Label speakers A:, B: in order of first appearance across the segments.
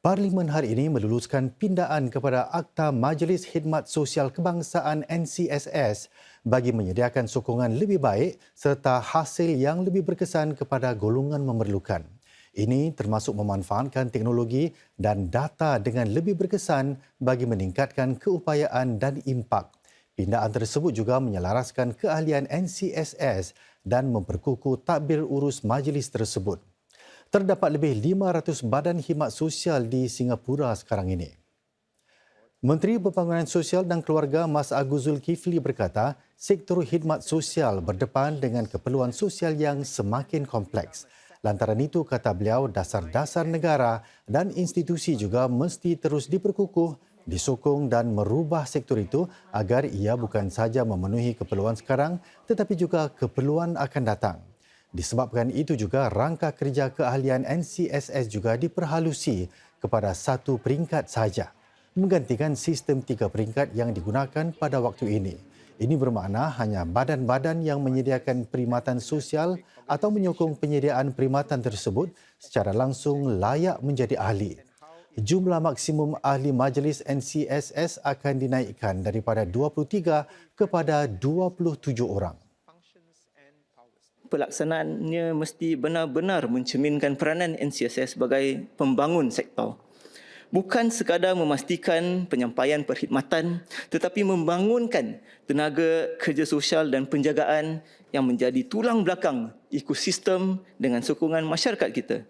A: Parlimen hari ini meluluskan pindaan kepada Akta Majlis Khidmat Sosial Kebangsaan NCSS bagi menyediakan sokongan lebih baik serta hasil yang lebih berkesan kepada golongan memerlukan. Ini termasuk memanfaatkan teknologi dan data dengan lebih berkesan bagi meningkatkan keupayaan dan impak. Pindaan tersebut juga menyelaraskan keahlian NCSS dan memperkukuh takbir urus majlis tersebut. Terdapat lebih 500 badan khidmat sosial di Singapura sekarang ini. Menteri Pembangunan Sosial dan Keluarga Mas Agus Zulkifli berkata, sektor khidmat sosial berdepan dengan keperluan sosial yang semakin kompleks. Lantaran itu, kata beliau, dasar-dasar negara dan institusi juga mesti terus diperkukuh, disokong dan merubah sektor itu agar ia bukan saja memenuhi keperluan sekarang tetapi juga keperluan akan datang. Disebabkan itu juga rangka kerja keahlian NCSS juga diperhalusi kepada satu peringkat saja menggantikan sistem tiga peringkat yang digunakan pada waktu ini. Ini bermakna hanya badan-badan yang menyediakan perkhidmatan sosial atau menyokong penyediaan perkhidmatan tersebut secara langsung layak menjadi ahli. Jumlah maksimum ahli majlis NCSS akan dinaikkan daripada 23 kepada 27 orang
B: pelaksanaannya mesti benar-benar mencerminkan peranan NCSS sebagai pembangun sektor. Bukan sekadar memastikan penyampaian perkhidmatan tetapi membangunkan tenaga kerja sosial dan penjagaan yang menjadi tulang belakang ekosistem dengan sokongan masyarakat kita.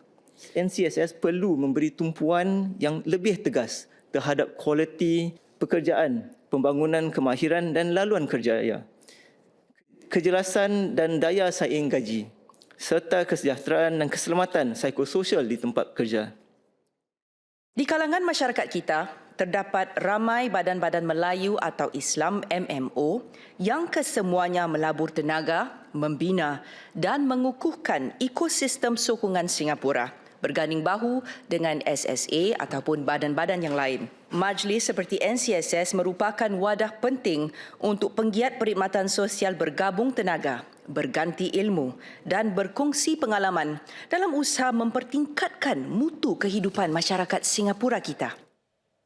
B: NCSS perlu memberi tumpuan yang lebih tegas terhadap kualiti pekerjaan, pembangunan kemahiran dan laluan kerjaya kejelasan dan daya saing gaji serta kesejahteraan dan keselamatan psikososial di tempat kerja.
C: Di kalangan masyarakat kita, terdapat ramai badan-badan Melayu atau Islam MMO yang kesemuanya melabur tenaga, membina dan mengukuhkan ekosistem sokongan Singapura berganding bahu dengan SSA ataupun badan-badan yang lain. Majlis seperti NCSS merupakan wadah penting untuk penggiat perkhidmatan sosial bergabung tenaga, berganti ilmu dan berkongsi pengalaman dalam usaha mempertingkatkan mutu kehidupan masyarakat Singapura kita.